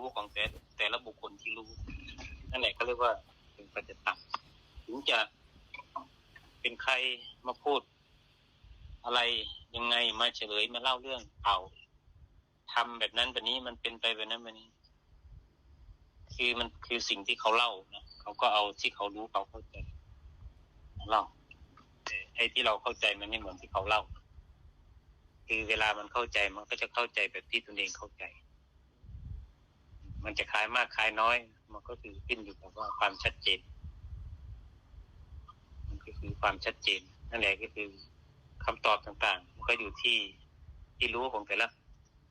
รู้ของแต่แต่ละบุคคลที่รู้ นั่นแหละก็เรียกว่าเป็นปัจจตังถึงจะเป็นใครมาพูด อะไรยังไงมาเฉลยมาเล่าเรื่องเอาทำแบบนั้นแบบนี้มันเป็นไปแบบนั้นแบบนี้ คือมันคือสิ่งที่เขาเล่านะเขาก็เอาที่เขารู้เขาเข้าใจเล่าไอ้ที่เราเข้าใจมันไม่เหมือนที่เขาเล่า คือเวลามันเข้าใจมันก็จะเข้าใจแบบที่ตนเองเข้าใจ มันจะคลายมากคลายน้อย มันก็คือขึ้นอยู่กับว่าความชัดเจน มันก็คือความชัดเจน นั่นแหละก็คือคำตอบต่างๆ มันก็อยู่ที่ที่รู้ของแต่ละ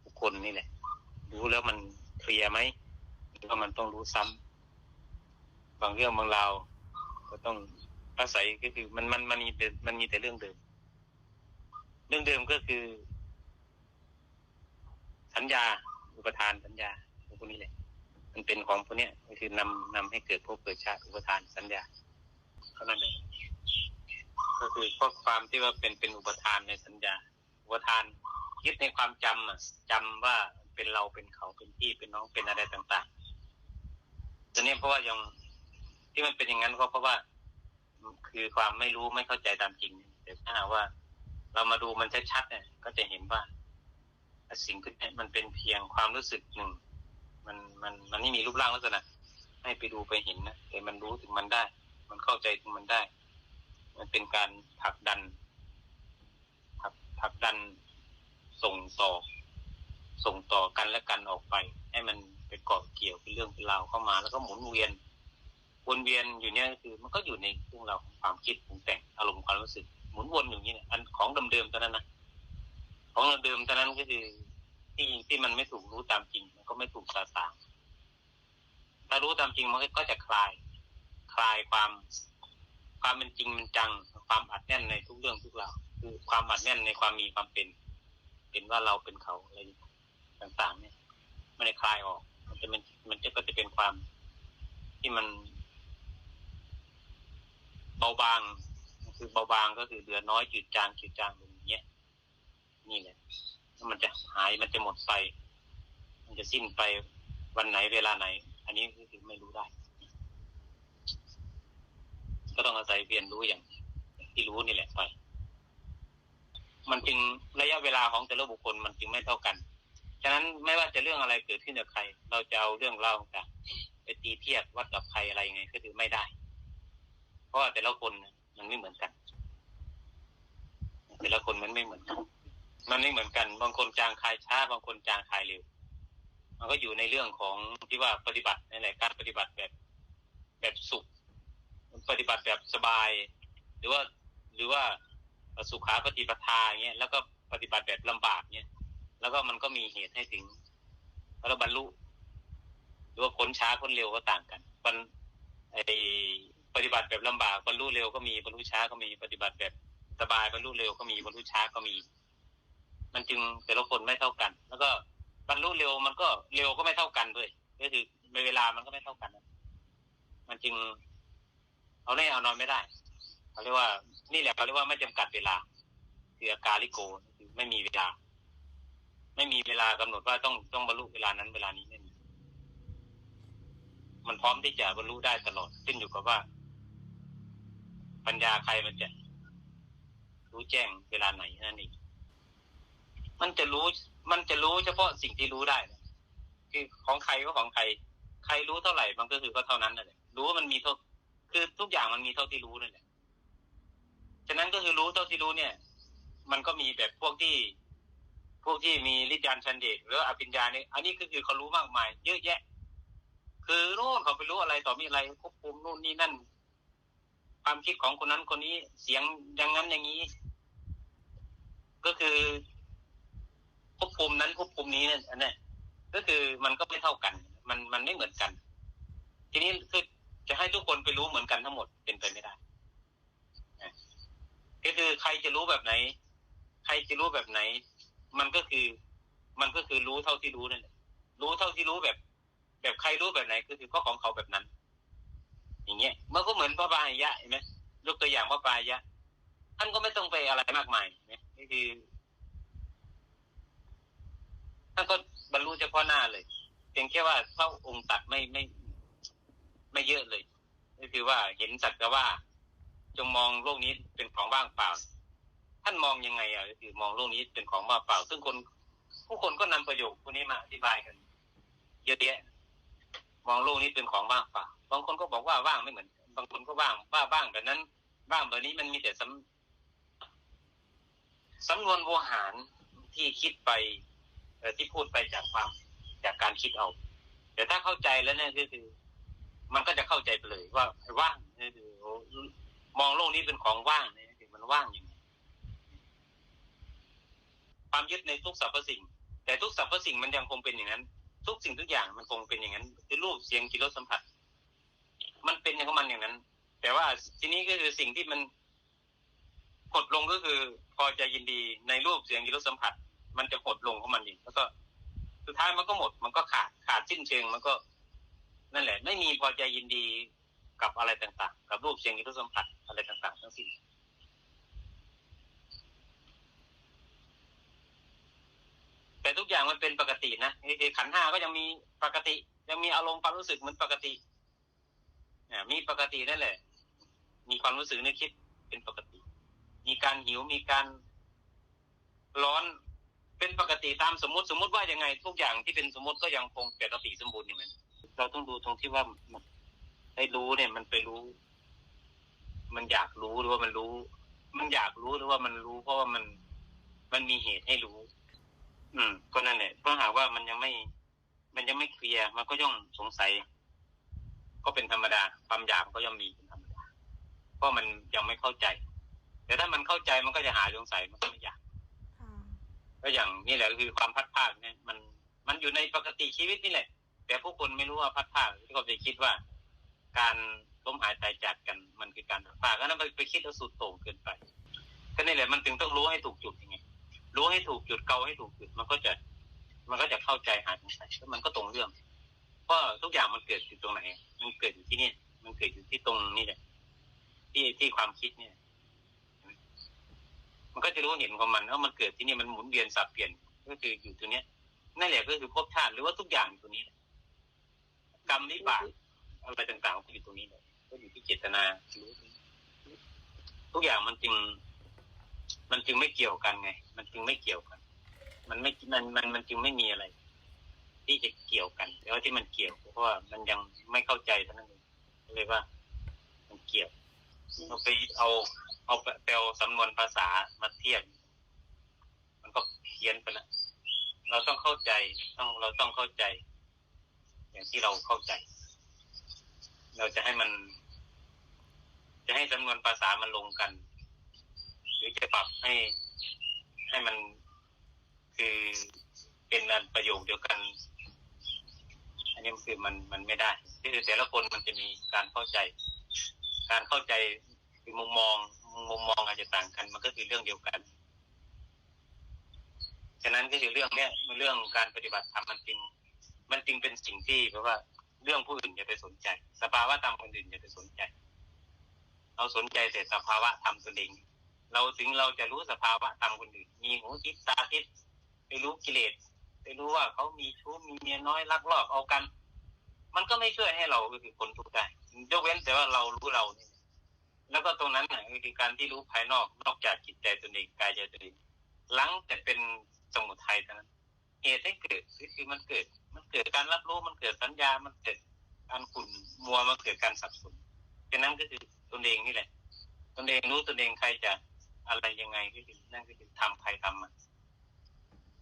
บุคคลนี่แหละ รู้แล้วมันเคลียร์ไหมหรือว่ามันต้องรู้ซ้ำบางเรื่องบางราวก็ต้องอาศัยก็คือ มันมันมันมีแต่มันมีแต่เรื่องเดิม เรื่องเดิมก็คือ สัญญา อุปทานสัญญาพวกนี้แหละ มันเป็นของพวกนี้ยก็คือนำนำให้เกิดภพเกิดชาติอุปทานสัญญาเท่านั้นเองก็คือข้อความที่ว่าเป็นเป็นอุปทานในสัญญา อุปทานยึดในความจำอะจำว่าเป็นเราเป็นเขาเป็นพี่เป็นน้องเป็นอะไรต่างๆตัวนี้เพราะว่ายังที่มันเป็นอย่างนั้นก็เพราะว่า คือความไม่รู้ไม่เข้าใจตามจริง แต่ถ้าหากว่า เรามาดูมันชัดๆเนี่ย ก็จะเห็นว่าสิ่งที่มันเป็นเพียงความรู้สึกหนึ่ง มันมันมันไม่มีรูปร่างลักษณะให้ไปดูไปเห็นนะแต่มันรู้ถึงมันได้ มันเข้าใจถึงมันได้ มันเป็นการผลักดันผลักผลักดันส่งต่อ ส่งต่อกันและกันออกไป ให้มันไปเกาะเกี่ยวเป็นเรื่องเป็นราวเข้ามา แล้วก็หมุนเวียนวนเวียนอยู่เนี่ยคือ มันก็อยู่ในเรื่องราวของความคิดปรุงแต่งอารมณ์ความรู้สึกหมุนวนอยู่นี่เนี่ยอันของเดิมๆตอนนั้นนะของเดิมๆตอนนั้นก็คือ ที่ที่มันไม่ถูกรู้ตามจริง มันก็ไม่ถูกสาสางถ้ารู้ตามจริงมันก็จะคลาย คลายความความเป็นจริงมันจัง ความอัดแน่นในทุกเรื่องทุกราวคือความอัดแน่นในความมีความเป็น เป็นว่าเราเป็นเขาอะไรต่างๆ เนี่ยไม่ได้คลายออก มันจะเป็นมันจะก็จะเป็นความที่มัน เบาบางคือเบาบางก็คือเหลือน้อยจืดจางจืดจางลงอย่างเงี้ย นี่แหละ มันจะหายมันจะหมดไป มันจะสิ้นไปวันไหนเวลาไหน อันนี้คือไม่รู้ได้ ก็ต้องอาศัยเรียนรู้อย่าง ที่รู้นี่แหละไป มันจึงระยะเวลาของแต่ละบุคคลมันจึงไม่เท่ากัน ฉะนั้นไม่ว่าจะเรื่องอะไรเกิดขึ้นกับใคร เราจะเอาเรื่องเล่าต่างไปตีเทียบวัดกับใครอะไรยังไงก็ถือไม่ได้ เพราะแต่ละคนมันไม่เหมือนกัน แต่ละคนมันไม่เหมือนกัน มันไม่เหมือนกัน บางคนจางคายช้า บางคนจางคายเร็ว มันก็อยู่ในเรื่องของที่ว่าปฏิบัติในแหละการปฏิบัติแบบแบบสุข ปฏิบัติแบบสบาย หรือว่าหรือว่าสุขาปฏิปทาอย่างเงี้ยแล้วก็ปฏิบัติแบบลำบากเงี้ยแล้วก็มันก็มีเหตุให้ถึงแล้วบรรลุหรือว่าค้นช้าค้นเร็วก็ต่างกันมันไอปฏิบัติแบบลำบากบรรลุเร็วก็มีบรรลุช้าก็มีปฏิบัติแบบสบายบรรลุเร็วก็มีบรรลุช้าก็มี มันจึงแต่ละคนไม่เท่ากัน แล้วก็บรรลุเร็วมันก็เร็วก็ไม่เท่ากันด้วยก็คือในเวลามันก็ไม่เท่ากัน มันจึงเอาแน่เอานอนไม่ได้เขาเรียกว่า นี่แหละเขาเรียกว่าไม่จำกัดเวลาคืออาการลิโกไม่มีเวลา ไม่มีเวลากำหนดว่าต้องต้องบรรลุเวลานั้นเวลานี้ไม่มีมันพร้อมที่จะบรรลุได้ตลอดขึ้นอยู่กับว่า ปัญญาใครมันจะรู้แจ้งเวลาไหนนั่นเอง มันจะรู้ มันจะรู้เฉพาะสิ่งที่รู้ได้ คือของใครก็ของใคร ใครรู้เท่าไหร่มันก็คือก็เท่านั้นนั่นแหละรู้ว่ามันมีเท่าคือทุกอย่างมันมีเท่าที่รู้นั่นแหละฉะนั้นก็คือรู้เท่าที่รู้เนี่ย มันก็มีแบบพวกที่ พวกที่มีฤทธิ์ยานชันเดชหรืออภิญญาเนี่ยอันนี้ก็คือเขารู้มากมาย เยอะแยะ คือนู่นเขาไปรู้อะไรต่อมีอะไรควบคุมนู่นนี่นั่น ความคิดของคนนั้นคนนี้เสียงอย่างนั้นอย่างนี้ ก็คือ ควบคุมนั้นควบคุมนี้เนี่ยอันนี้ก็คือมันก็ไม่เท่ากัน มันมันไม่เหมือนกัน ทีนี้คือจะให้ทุกคนไปรู้เหมือนกันทั้งหมดเป็นไปไม่ได้นะก็คือใครจะรู้แบบไหน ใครจะรู้แบบไหน มันก็คือ มันก็คือรู้เท่าที่รู้นั่นแหละรู้เท่าที่รู้แบบ แบบใครรู้แบบไหนก็คือก็ของเขาแบบนั้น อย่างเงี้ยมันก็เหมือนพระบายะเห็นไหมยกตัวอย่างพระบายะท่านก็ไม่ต้องไปอะไรมากมายนะนี่คือ ท่านก็บรรลุเฉพาะหน้าเลยเพียงแค่ว่าพระองค์ตัดไม่ไม่ไม่เยอะเลยก็คือว่าเห็นสักแต่ว่า จงมองโลกนี้เป็นของว่างเปล่า ท่านมองยังไงอะก็คือมองโลกนี้เป็นของว่างเปล่า ซึ่งคนผู้คนก็นำประโยคพวกนี้มาอธิบายกัน เยอะแยะมองโลกนี้เป็นของว่างเปล่า บางคนก็บอกว่าว่างไม่เหมือน บางคนก็ว่างว่าว่างแบบนั้น ว่างแบบนี้มันมีแต่สำสำนวนโวหารที่คิดไป ที่พูดไปจากความจากการคิดเอา แต่ถ้าเข้าใจแล้วเนี่ยก็คือ มันก็จะเข้าใจไปเลยว่าว่างนี่คือมองโลกนี้เป็นของว่างเนี่ยคือมันว่างอย่างไงความยึดในทุกสรรพสิ่ง แต่ทุกสรรพสิ่งมันยังคงเป็นอย่างนั้น ทุกสิ่งทุกอย่างมันคงเป็นอย่างนั้น คือรูปเสียงกลิ่นรสสัมผัส มันเป็นอย่างมันอย่างนั้น แต่ว่าทีนี้ก็คือสิ่งที่มันหดลงก็คือ พอใจยินดีในรูปเสียงกลิ่นรสสัมผัส มันจะหดลงของมันเองแล้วก็ สุดท้ายมันก็หมด มันก็ขาดขาดสิ้นเชิง มันก็ นั่นแหละ ไม่มีพอใจยินดีกับอะไรต่างๆ กับรูปเสียงกลิ่นรสสัมผัสอะไรต่างๆ ทั้งสิ้นแต่ทุกอย่างมันเป็นปกตินะไอ้ไอ้ขันห้าก็ยังมีปกติ ยังมีอารมณ์ความรู้สึกเหมือนปกติเนี่ยมีปกตินั่นแหละ มีความรู้สึกนึกคิดเป็นปกติ มีการหิวมีการร้อน เป็นปกติตามสมมติสมมติว่ายังไง ทุกอย่างที่เป็นสมมติก็ยังคงปกติสมบูรณ์อย่างนั้นเราต้องดูตรงที่ว่ามันไอ้รู้เนี่ย มันไปรู้ มันอยากรู้หรือว่ามันรู้ มันอยากรู้หรือว่ามันรู้ เพราะว่ามันมันมีเหตุให้รู้ อืม ก็นั่นแหละเพราะหาว่ามันยังไม่ มันยังไม่เคลียร์มันก็ย่อมสงสัย ก็เป็นธรรมดาความอยากก็ย่อมมีเป็นธรรมดาเพราะมันยังไม่เข้าใจ แต่ถ้ามันเข้าใจมันก็จะหายสงสัยมันก็ไม่อยาก ก็อย่างนี่แหละคือความพัดพลาดเนี่ยมันมันอยู่ในปกติชีวิตนี่แหละ แต่ผู้คนไม่รู้ว่าพัดพลาดก็ไปคิดว่า การล้มหายตายจากกันมันคือการพัดพลาดก็นั้นไปไปคิดเอาสุดโต่งเกินไปก็นี่แหละมันถึงต้องรู้ให้ถูกจุดยังไงรู้ให้ถูกจุดเกาให้ถูกจุดมันก็จะ มันก็จะเข้าใจหายสงสัยแล้วมันก็ตรงเรื่องเพราะทุกอย่างมันเกิดอยู่ตรงไหน มันเกิดอยู่ที่นี่ มันเกิดอยู่ที่ตรงนี่แหละที่ที่ความคิดเนี่ย มันก็จะรู้เห็นของมันว่ามันเกิดที่นี่มันหมุนเวียนสับเปลี่ยนก็คืออยู่ตรงเนี้ยนั่นแหละก็คือภพชาติหรือว่าทุกอย่างอยู่ตรงนี้กรรมวิบากอะไรต่างๆก็อยู่ตรงนี้เลยก็อยู่ที่เจตนาทุกอย่างมันจึง มันจึงไม่เกี่ยวกันไง มันจึงไม่เกี่ยวกัน มันไม่มันมันมันจึงไม่มีอะไร ที่จะเกี่ยวกันแต่ว่าที่มันเกี่ยวเพราะว่ามันยังไม่เข้าใจเท่านั้นเองเลยว่า มันเกี่ยวเราไปเอา เอาไปเอาสำนวนภาษามาเทียบ มันก็เพี้ยนไปล้วเราต้องเข้าใจต้องเราต้องเข้าใจ อย่างที่เราเข้าใจ เราจะให้มัน จะให้สำนวนภาษามันลงกัน หรือจะปรับให้ให้มันคือเป็นอันประโยคเดียวกัน อันนี้คือมันมันไม่ได้คือแต่ละคนมันจะมีการเข้าใจ การเข้าใจคือมุมมอง มุมมองอาจจะต่างกัน มันก็คือเรื่องเดียวกันฉะนั้นก็คือเรื่องเนี้ยเรื่องการปฏิบัติธรรมมันจริง มันจริงเป็นสิ่งที่แปลว่า เรื่องผู้อื่นอย่าไปสนใจ สภาวะธรรมคนอื่นอย่าไปสนใจ เราสนใจแต่สภาวะธรรมตัวเองเราถึงเราจะรู้สภาวะธรรมคนอื่น มีหูทิพตาทิพไปรู้กิเลสไปรู้ว่าเขามีชู้มีเมียน้อยลักลอบเอากัน มันก็ไม่ช่วยให้เราคือคนทุกข์ได้ยกเว้นแต่ว่าเรารู้เราเนี่ย แล้วก็ตรงนั้นน่ะก็คือการที่รู้ภายนอกนอกจากจิตใจตัวเองกายใจตัวเองหลังแต่เป็นสมุทัยเท่านั้นเหตุให้เกิดคือมันเกิด มันเกิดการรับรู้มันเกิดสัญญา มันเกิดการขุ่นมัวมันเกิดการสับสนฉะนั้นก็คือตนเองนี่แหละตนเองรู้ตนเองใครจะอะไรยังไงก็คือนั่นก็คือทำใครทำมัน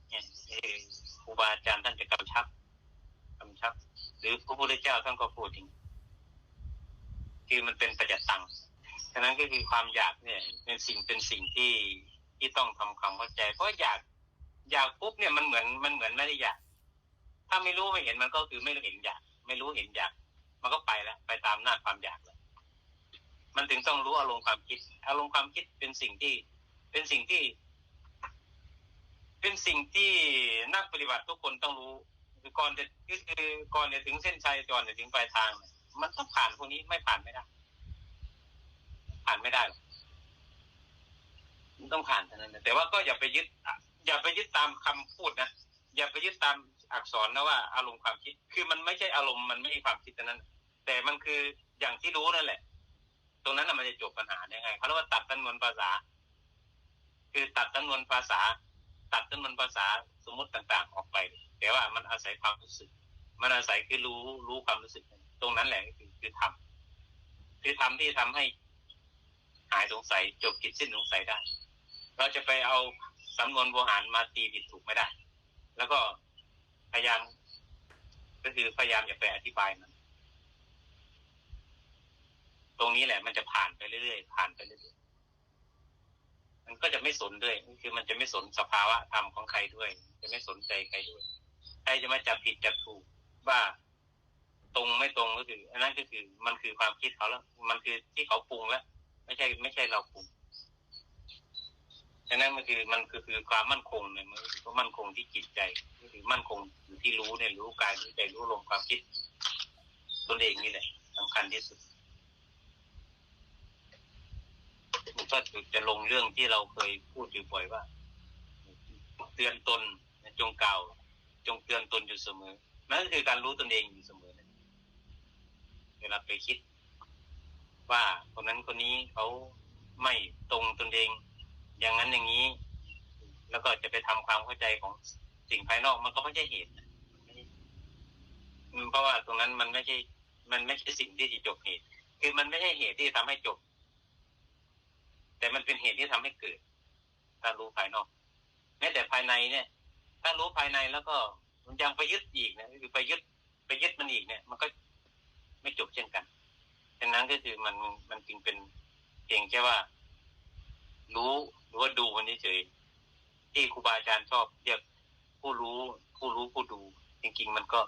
เนี่ยครูบาอาจารย์ท่านจะกำชับกำชับ หรือพระพุทธเจ้าท่านก็พูดถึงคือมันเป็นปัจจตังะนั้นก็คือความอยากเนี่ยเป็นสิ่งเป็นสิ่งที่ที่ต้องทำความเข้าใจ เพราะอยากอยากปุ๊บเนี่ยมันเหมือนมันเหมือนไม่ได้อยาก ถ้าไม่รู้ไม่เห็นมันก็คือไม่รู้เห็นอยาก ไม่รู้เห็นอยาก มันก็ไปแล้วไปตามหน้าความอยากแล้วมันถึงต้องรู้อารมณ์ความคิด อารมณ์ความคิดเป็นสิ่งที่เป็นสิ่งที่ เป็นสิ่งที่นักปฏิบัติทุกคนต้องรู้คือก่อนจะคือคือก่อนจะถึงเส้นชัยก่อนจะถึงปลายทาง มันต้องผ่านพวกนี้ไม่ผ่านไม่ได้ ผ่านไม่ได้มันต้องผ่านเท่านั้นนะแต่ว่าก็อย่าไปยึดอย่าไปยึดตามคำพูดนะอย่าไปยึดตามอักษรนะว่าอารมณ์ความคิด คือมันไม่ใช่อารมณ์มันไม่ใช่ความคิดเท่านั้น แต่มันคืออย่างที่รู้นั่นแหละ ตรงนั้นน่ะมันจะจบปัญหาได้ไงเขาเรียกว่าตัดจำนวนภาษา คือตัดจำนวนภาษา ตัดจำนวนภาษาสมมติต่าง ๆ ออกไป แต่ว่ามันอาศัยความรู้สึก มันอาศัยคือรู้รู้ความรู้สึก ตรงนั้นแหละคือคือทำคือทำที่ทำให้ หายสงสัยจบกิจสิ้นสงสัยได้ เราจะไปเอาสำนวนโบราณมาตีผิดถูกไม่ได้ แล้วก็พยายาม ก็คือพยายามอย่าไปอธิบายมัน ตรงนี้แหละ มันจะผ่านไปเรื่อยๆผ่านไปเรื่อยๆมันก็จะไม่สนด้วยคือมันจะไม่สนสภาวะธรรมของใครด้วย จะไม่สนใจใครด้วยใครจะมาจับผิดจับถูกว่าตรงไม่ตรงก็คือ อันนั้นก็คือมันคือความคิดเขาแล้ว มันคือที่เขาปรุงแล้ว ไม่ใช่ ไม่ใช่เราปรุงฉะนั้นมันคือมันคือคือความมั่นคงเนี่ยมันคือความมั่นคงที่จิตใจคือมั่นคงอยู่ที่รู้เนี่ยรู้กายรู้ใจรู้ลมความคิดตนเองนี่แหละสำคัญที่สุดมันก็จะลงเรื่องที่เราเคยพูดอยู่บ่อยว่า เตือนตนจงกล่าว จงเตือนตนอยู่เสมอนั่นก็คือการรู้ตนเองอยู่เสมอเวลาไปคิด ว่าคนนั้นคนนี้เขาไม่ตรงตนเอง อย่างนั้นอย่างนี้ แล้วก็จะไปทำความเข้าใจของสิ่งภายนอกมันก็ไม่ใช่เหตุเพราะว่าตรงนั้นมันไม่ใช่ มันไม่ใช่สิ่งที่จะจบเหตุ คือมันไม่ใช่เหตุที่ทำให้จบ แต่มันเป็นเหตุที่ทำให้เกิด ถ้ารู้ภายนอก แม้แต่ภายในเนี่ย ถ้ารู้ภายในแล้วก็มันยังไปยึดอีกนะคือไปยึดไปยึดมันอีกเนี่ย มันก็ไม่จบเช่นกัน ฉะนั้นก็คือมันมันจึงเป็นเพียงแค่ว่า รู้หรือว่าดูมันเฉยๆที่ครูบาอาจารย์ชอบเรียกผู้รู้ผู้รู้ผู้ดู จริง ๆ มันก็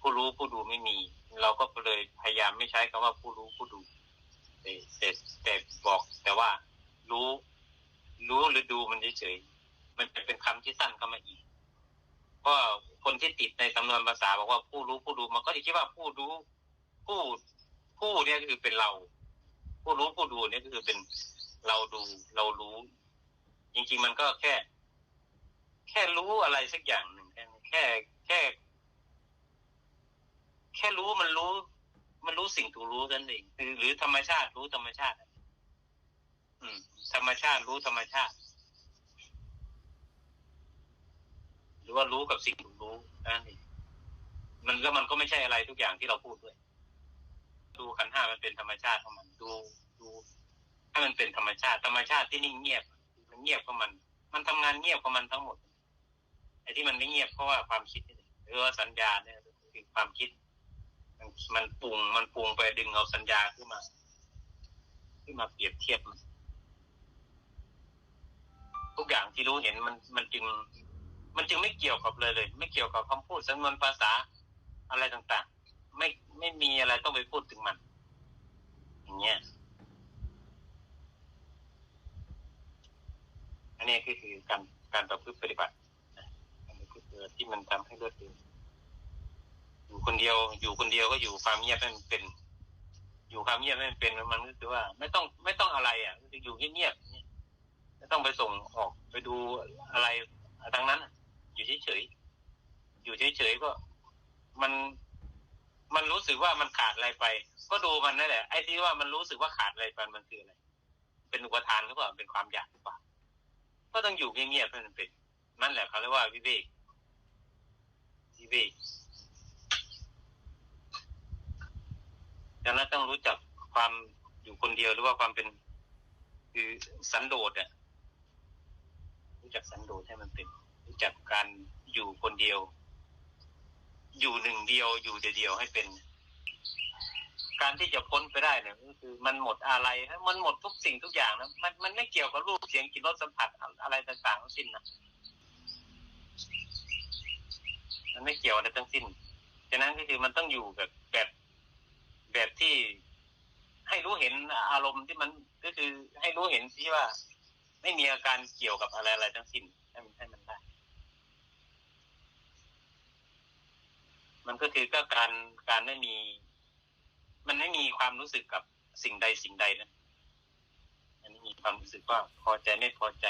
ผู้รู้ผู้ดูไม่มี เราก็เลยพยายามไม่ใช้คำว่าผู้รู้ผู้ดูแต่แต่บอก แต่ว่ารู้ รู้หรือดูมันเฉยๆมันจะเป็นคำที่สั้นเข้ามาอีกเพราะคนที่ติดในสำนวนภาษาบอกว่าผู้รู้ผู้ดูมันก็จะคิดว่าผู้รู้ ผู้ ผู้เนี่ยก็คือเป็นเรา ผู้รู้ผู้ดูเนี่ยก็คือเป็นเราดูเรารู้ จริง ๆ มันก็แค่ แค่รู้อะไรสักอย่างหนึ่งแค่แค่แค่ แค่รู้มันรู้ มันรู้สิ่งถูกรู้นั่นเองคือหรือธรรมชาติรู้ธรรมชาติ อืม ธรรมชาติรู้ธรรมชาติ หรือว่ารู้กับสิ่งถูกรู้นั่นเองมันก็มันก็ไม่ใช่อะไรทุกอย่างที่เราพูดด้วย ดูขันห้ามันเป็นธรรมชาติของมันดูดูให้มันเป็นธรรมชาติ ธรรมชาติที่นิ่งเงียบ มันเงียบของมัน มันทำงานเงียบของมันทั้งหมดไอ้ที่มันไม่เงียบเพราะว่าความคิดหรือว่าสัญญาเนี่ยคือความคิด มันมันปรุงมันปรุงไปดึงเอาสัญญาขึ้นมาขึ้นมาเปรียบเทียบมันทุกอย่างที่รู้เห็นมันมันจึง มันจึงไม่เกี่ยวกับเลยเลย ไม่เกี่ยวกับคำพูดสำนวนภาษาอะไรต่าง ไม่ไม่มีอะไรต้องไปพูดถึงมัน อย่างเงี้ยอันนี้คือคือการการประพฤติปฏิบัติการประพฤติปฏิบัติที่มันทำให้รวดเร็วอยู่คนเดียว อยู่คนเดียวก็อยู่ความเงียบให้มันเป็น อยู่ความเงียบให้มันเป็นมันก็คือว่า ไม่ต้องไม่ต้องอะไร อะคืออยู่เงียบๆไม่ต้องไปส่งออกไปดูอะไรทั้งนั้นอะอยู่เฉยๆอยู่เฉยๆก็มัน มันรู้สึกว่ามันขาดอะไรไป ก็ดูมันนั่นแหละไอ้ที่ว่ามันรู้สึกว่าขาดอะไรไปมันคืออะไรเป็นอุปทานหรือเปล่าเป็นความอยากหรือเปล่าก็ต้องอยู่เงียบๆให้มันเป็นนั่นแหละเขาเรียกว่าวิเวกวิเวกดังนั้นต้องรู้จักความอยู่คนเดียวหรือว่าความเป็นคือสันโดษอะรู้จักสันโดษให้มันเป็นรู้จักการอยู่คนเดียว อยู่หนึ่งเดียวอยู่เดียวให้เป็น การที่จะพ้นไปได้เนี่ยก็คือ มันหมดอะไรนะมันหมดทุกสิ่งทุกอย่างนะมันมันไม่เกี่ยวกับรูปเสียงกลิ่นรสสัมผัสอะไรต่างๆทั้งสิ้นนะมันไม่เกี่ยวอะไรทั้งสิ้นฉะนั้นก็คือมันต้องอยู่แบบแบบแบบที่ให้รู้เห็นอารมณ์ที่มันก็คือให้รู้เห็นที่ว่า ไม่มีอาการเกี่ยวกับอะไรอะไรทั้งสิ้นให้มันให้มันได้ มันก็คือก็การการไม่มี มันไม่มีความรู้สึกกับสิ่งใดสิ่งใดนะมันมีความรู้สึกว่าพอใจไม่พอใจ